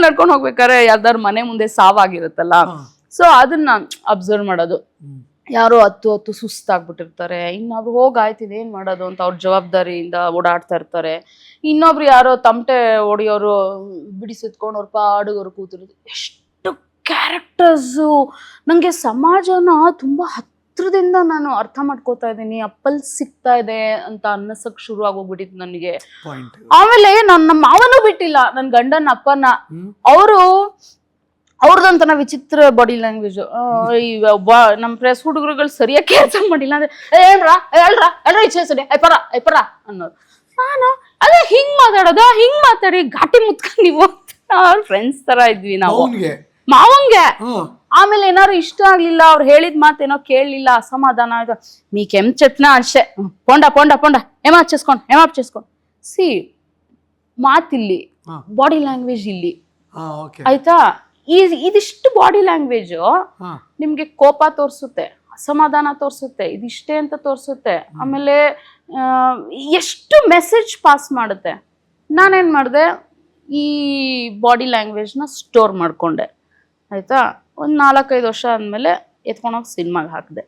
ರೋಡಲ್ಲಿ ನಡ್ಕೊಂಡು ಹೋಗ್ಬೇಕಾದ್ರೆ ಯಾರ್ದಾರು ಮನೆ ಮುಂದೆ ಸಾವಾಗಿರುತ್ತಲ್ಲ. ಸೊ ಅದನ್ನ ಅಬ್ಸರ್ವ್ ಮಾಡೋದು. ಯಾರೋ ಹತ್ತು ಹತ್ತು ಸುಸ್ತಾಗ್ಬಿಟ್ಟಿರ್ತಾರೆ. ಇನ್ನೊಬ್ರು ಹೋಗಾಯ್ತಿದೆ ಏನ್ ಮಾಡೋದು ಅಂತ ಅವ್ರ ಜವಾಬ್ದಾರಿಯಿಂದ ಓಡಾಡ್ತಾ ಇರ್ತಾರೆ. ಇನ್ನೊಬ್ರು ಯಾರೋ ತಮಟೆ ಹೊಡಿಯೋರು ಬಿಡಿಸಿತ್ಕೊಂಡು ಅವ್ರ ಪಾಡುಗವ್ರು ಕೂತಿರೋದು. ಎಷ್ಟು ಕ್ಯಾರೆಕ್ಟರ್ಸು ನನಗೆ ಸಮಾಜನ ತುಂಬಾ ಹತ್ರದಿಂದ ನಾನು ಅರ್ಥ ಮಾಡ್ಕೋತಾ ಇದ್ದೀನಿ ಅಪ್ಪಲ್ ಸಿಗ್ತಾ ಇದೆ ಅಂತ ಅನ್ನಿಸಕ್ ಶುರು ಆಗೋಗ್ಬಿಟ್ಟಿತ್ತು ನನಗೆ. ಆಮೇಲೆ ನಾನು ನಮ್ಮ ಮಾವನೂ ಬಿಟ್ಟಿಲ್ಲ ನನ್ನ ಗಂಡನ ಅಪ್ಪನ ಅವರು ಅವ್ರದಂತನ ವಿಚಿತ್ರ ಬಾಡಿ ಲ್ಯಾಂಗ್ವೇಜ್ ಈ ನಮ್ಮ ಪ್ರೆಸ್ ಹುಡುಗರುಗಳು ಸರಿಯಾಗಿ ಕೆಲಸ ಮಾಡಿಲ್ಲ ಅಂದ್ರೆ ಹೇಳ್ರಾ ಹೇಳ್ರಾ ಹೇಳ್ರ ಇಚ್ಛೆ ಸರಿ ಐಪರ ಐಪರ ಅನ್ನೋದು ನಾನು ಅದೇ ಹಿಂಗ್ ಮಾತಾಡೋದು ಹಿಂಗ್ ಮಾತಾಡಿ ಘಾಟಿ ಮುತ್ಕೊಂಡು ನೀವು ಫ್ರೆಂಡ್ಸ್ ತರ ಇದ್ವಿ ನಾವು. ಮಾವಂಗೆ ಆಮೇಲೆ ಏನಾದ್ರು ಇಷ್ಟ ಆಗ್ಲಿಲ್ಲ ಅವ್ರು ಹೇಳಿದ ಮಾತೇನೋ ಕೇಳಲಿಲ್ಲ ಅಸಮಾಧಾನ ಆಯ್ತು. ನೀ ಕೆಮ್ ಚತ್ನ అంతే ಪೊಂಡ ಪೊಂಡ ಪೊಂಡ. ఏమాప్ చేసుకోండి ఏమాప్ చేసుకోండి ಸಿ ಮಾತಿಲ್ಲಿ ಬಾಡಿ ಲ್ಯಾಂಗ್ವೇಜ್ ಇಲ್ಲಿ. ಆಯ್ತಾ? ಈ ಇದಿಷ್ಟು ಬಾಡಿ ಲ್ಯಾಂಗ್ವೇಜು ನಿಮ್ಗೆ ಕೋಪ ತೋರಿಸುತ್ತೆ ಅಸಮಾಧಾನ ತೋರಿಸುತ್ತೆ ಇದಿಷ್ಟೇ ಅಂತ ತೋರಿಸುತ್ತೆ. ಆಮೇಲೆ ಎಷ್ಟು ಮೆಸೇಜ್ ಪಾಸ್ ಮಾಡುತ್ತೆ? ನಾನೇನು ಮಾಡಿದೆ? ಈ ಬಾಡಿ ಲ್ಯಾಂಗ್ವೇಜ್ನ ಸ್ಟೋರ್ ಮಾಡಿಕೊಂಡೆ. ಆಯಿತಾ? ಒಂದು ನಾಲ್ಕೈದು ವರ್ಷ ಆದಮೇಲೆ ಎತ್ಕೊಂಡೋಗಿ ಸಿನಿಮಾಗೆ ಹಾಕಿದೆ.